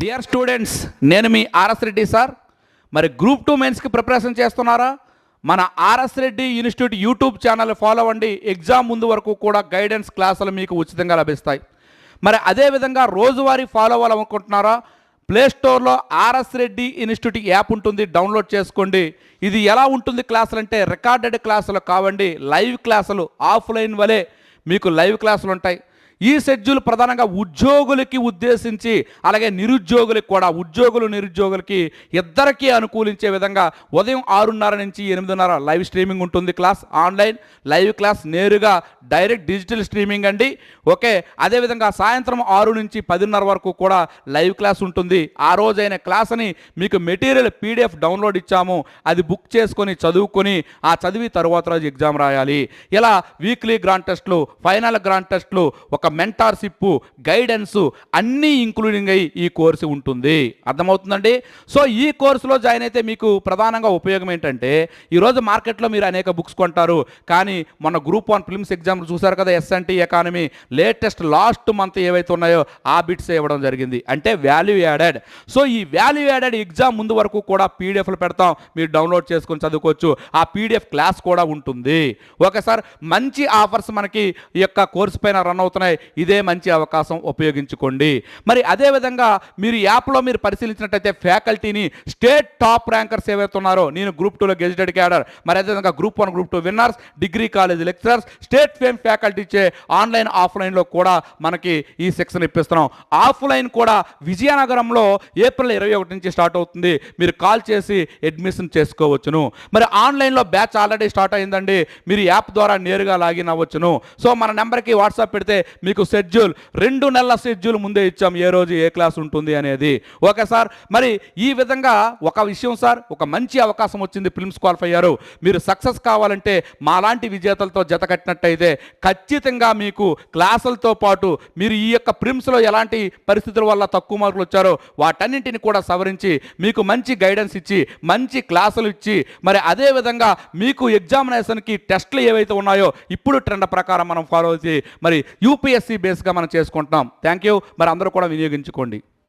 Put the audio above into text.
Dear students నేను మీ RS Reddy sir. మరి గ్రూప్ టూ మెయిన్స్కి ప్రిపరేషన్ చేస్తున్నారా? మన R S Reddy institute YouTube channel follow అవ్వండి. ఎగ్జామ్ ముందు వరకు కూడా గైడెన్స్ క్లాసులు మీకు ఉచితంగా లభిస్తాయి. మరి అదేవిధంగా రోజువారీ ఫాలో అవ్వాలనుకుంటున్నారా ప్లే స్టోర్లో R S Reddy institute app ఉంటుంది. డౌన్లోడ్ చేసుకోండి. ఇది ఎలా ఉంటుంది క్లాసులు అంటే రికార్డెడ్ క్లాసులు కావండి. లైవ్ క్లాసులు ఆఫ్లైన్ వలె మీకు లైవ్ క్లాసులు ఉంటాయి. ఈ షెడ్యూల్ ప్రధానంగా ఉద్యోగులకి ఉద్దేశించి అలాగే నిరుద్యోగులకు కూడా ఉద్యోగులు నిరుద్యోగులకి ఇద్దరికీ అనుకూలించే విధంగా ఉదయం ఆరున్నర నుంచి ఎనిమిదిన్నర లైవ్ స్ట్రీమింగ్ ఉంటుంది క్లాస్ ఆన్లైన్ లైవ్ క్లాస్ నేరుగా డైరెక్ట్ డిజిటల్ స్ట్రీమింగ్ అండి. ఓకే అదేవిధంగా సాయంత్రం ఆరు నుంచి పదిన్నర వరకు కూడా లైవ్ క్లాస్ ఉంటుంది. ఆ రోజైన క్లాస్ని మీకు మెటీరియల్ పీడిఎఫ్ డౌన్లోడ్ ఇచ్చాము అది బుక్ చేసుకొని చదువుకొని ఆ చదివి తరువాత రోజు ఎగ్జామ్ రాయాలి. ఇలా వీక్లీ గ్రాండ్ టెస్ట్లు ఫైనల్ గ్రాండ్ టెస్ట్లు ఒక మెంటార్షిప్ గైడెన్స్ అన్నీ ఇంక్లూడింగ్ అయ్యి ఈ కోర్సు ఉంటుంది. అర్థమవుతుందండి? సో ఈ కోర్సులో జాయిన్ అయితే మీకు ప్రధానంగా ఉపయోగం ఏంటంటే ఈరోజు మార్కెట్లో మీరు అనేక బుక్స్ కొంటారు. కానీ మొన్న గ్రూప్ వన్ ఫిల్మ్స్ ఎగ్జామ్ చూసారు కదా S N T economy latest last month ఏవైతే ఉన్నాయో ఆ బిట్స్ ఇవ్వడం జరిగింది. అంటే వాల్యూ యాడెడ్ సో ఈ వాల్యూ యాడెడ్ ఎగ్జామ్ ముందు వరకు కూడా పీడిఎఫ్లు పెడతాం. మీరు డౌన్లోడ్ చేసుకొని చదువుకోవచ్చు. ఆ పీడిఎఫ్ క్లాస్ కూడా ఉంటుంది. ఒకసారి మంచి ఆఫర్స్ మనకి ఈ యొక్క కోర్సు పైన రన్ అవుతున్నాయి. ఇదే మంచి అవకాశం ఉపయోగించుకోండి. మరి అదేవిధంగా మీరు యాప్లో మీరు పరిశీలించినట్టయితే ఫ్యాకల్టీని స్టేట్ టాప్ ర్యాంకర్స్ ఏవైతే ఉన్నారో నేను గ్రూప్ టూలో గెజిటెడ్ క్యాడర్ మరి అదేవిధంగా group one group two winners degree college lecturers state fame faculty ఇచ్చే ఆన్లైన్ ఆఫ్లైన్లో కూడా మనకి ఈ సెక్షన్ ఇప్పిస్తున్నాం. ఆఫ్లైన్ కూడా విజయనగరంలో ఏప్రిల్ ఇరవై ఒకటి నుంచి స్టార్ట్ అవుతుంది. మీరు కాల్ చేసి అడ్మిషన్ చేసుకోవచ్చును. మరి ఆన్లైన్లో బ్యాచ్ ఆల్రెడీ స్టార్ట్ అయిందండి. మీరు యాప్ ద్వారా నేరుగా లాగిన్ అవ్వచ్చును. సో మన నెంబర్కి వాట్సాప్ పెడితే మీకు షెడ్యూల్ రెండు నెలల షెడ్యూల్ ముందే ఇచ్చాం ఏ రోజు ఏ క్లాస్ ఉంటుంది అనేది. ఓకే సార్ మరి ఈ విధంగా ఒక విషయం సార్ ఒక మంచి అవకాశం వచ్చింది ఫిల్మ్స్ క్వాలిఫై అయ్యారు. మీరు సక్సెస్ కావాలంటే మాలాంటి విజేతలతో జత కట్టినట్టయితే ఖచ్చితంగా మీకు క్లాసులతో పాటు మీరు ఈ యొక్క ప్రిమ్స్లో ఎలాంటి పరిస్థితుల వల్ల తక్కువ మార్కులు వచ్చారో వాటన్నింటిని కూడా సవరించి మీకు మంచి గైడెన్స్ ఇచ్చి మంచి క్లాసులు ఇచ్చి మరి అదే విధంగా మీకు ఎగ్జామినేషన్కి టెస్ట్లు ఏవైతే ఉన్నాయో ఇప్పుడు ట్రెండ్ ప్రకారం మనం ఫాలో అయితే మరి యూపీ యూపీఎస్సీ బేస్గా మనం చేసుకుంటున్నాం. Thank you. మరి అందరూ కూడా వినియోగించుకోండి.